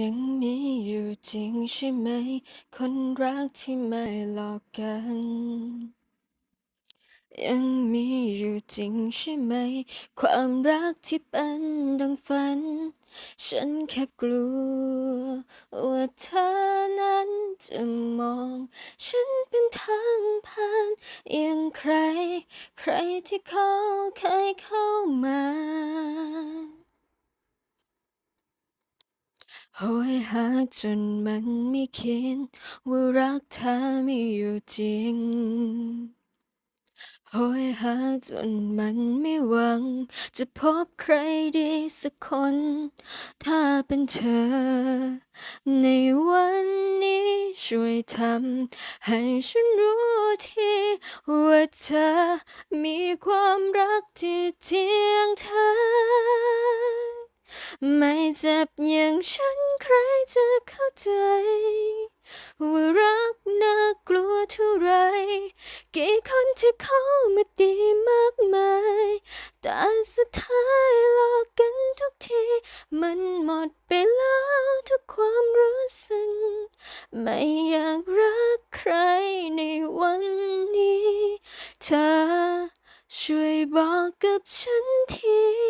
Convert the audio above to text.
ยังมีอยู่จริงใช่ไหม คนรักที่ไม่หลอกกัน ยังมีอยู่จริงใช่ไหม ความรักที่เป็นดังฝัน ฉันแค่กลัว ว่าเธอนั้นจะมอง ฉันเป็นทางผ่านอย่างใคร ใครที่เขาเคยเข้ามา โหยหาจนมันไม่คิดว่ารักเธอมีอยู่จริงโหยหาจนมันไม่หวัง จะพบใครดีสักคน ถ้าเป็นเธอ ในวันนี้ช่วยทำให้ฉันรู้ทีว่าเธอมีความรักที่เที่ยงแท้ ไม่เจ็บอย่างฉันใครจะเข้าใจ ว่ารักน่ากลัวเท่าไร กี่คนที่เข้ามาดีมากมาย แต่สุดท้ายหลอกกันทุกที มันหมดไปแล้วทุกความรู้สึก ไม่อยากรักใครในวันนี้ เธอช่วยบอกกับฉันที